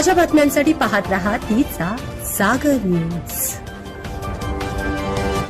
ताज्या बातम्यांसाठी पाहत राहा तिचा सागर न्यूज.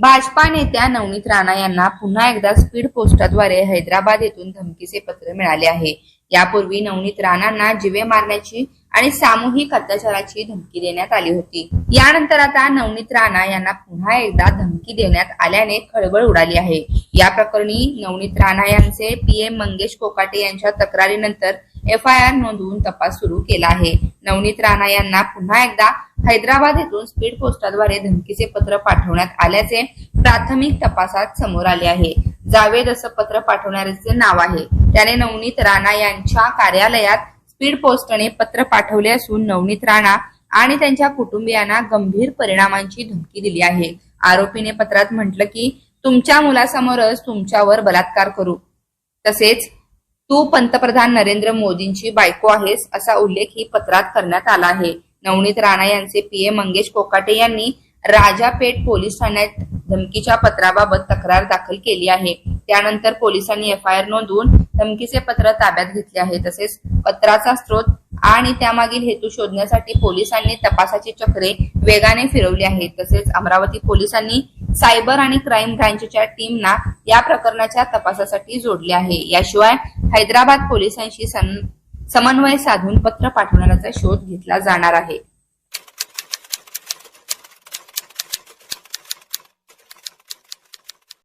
भाजपा नेत्या नवनीत राणा यांना पुन्हा एकदा स्पीड पोस्टाद्वारे हैदराबाद येथून धमकीचे पत्र मिळाले आहे. यापूर्वी नवनीत राणांना जिवे मारण्याची आणि सामूहिक अत्याचाराची धमकी देण्यात आली होती. यानंतर आता नवनीत राणा यांना पुन्हा एकदा धमकी देण्यात आल्याने खळबळ उडाली आहे. या प्रकरणी नवनीत राणा यांचे पीएम मंगेश कोकाटे यांच्या तक्रारीनंतर एफ आय आर नोंदवून तपास सुरू केला आहे. नवनीत राणा यांना पुन्हा एकदा हैदराबाद येथून स्पीड पोस्टाद्वारे धमकीचे पत्र पाठवण्यात आल्याचे प्राथमिक तपासात समोर आले आहे. जावेद असं पत्र पाठवणाऱ्याचे नाव आहे. त्याने नवनीत राणा यांच्या कार्यालयात स्पीड पोस्टने पत्र पाठवले असून नवनीत राणा आणि त्यांच्या कुटुंबियांना गंभीर परिणामांची धमकी दिली आहे. आरोपीने पत्रात म्हटलं की तुमच्या मुलासमोरच तुमच्यावर बलात्कार करू. तसेच तू पंतप्रधान नरेंद्र मोदींची बायको आहेस असा उल्लेख ही पत्रात करण्यात आला आहे. नवनीत राणा यांचे पीए मंगेश कोकाटे यांनी राजापेठ पोलीस ठाण्यात धमकीच्या पत्राबाबत तक्रार दाखल केली आहे. त्यानंतर पोलिसांनी एफ आय आर नोंदवून धमकीचे पत्र ताब्यात घेतले आहे. तसेच पत्राचा स्रोत आणि त्यामागील हेतू शोधण्यासाठी पोलिसांनी तपासाची चक्रे वेगाने फिरवली आहेत. तसेच अमरावती पोलिसांनी सायबर आणि क्राईम ब्रांचच्या टीमना या प्रकरणाच्या तपासासाठी जोडले आहे. याशिवाय हैदराबाद पोलिसांशी सं- समन्वय साधून पत्र पाठवण्याचा शोध घेतला जाणार आहे.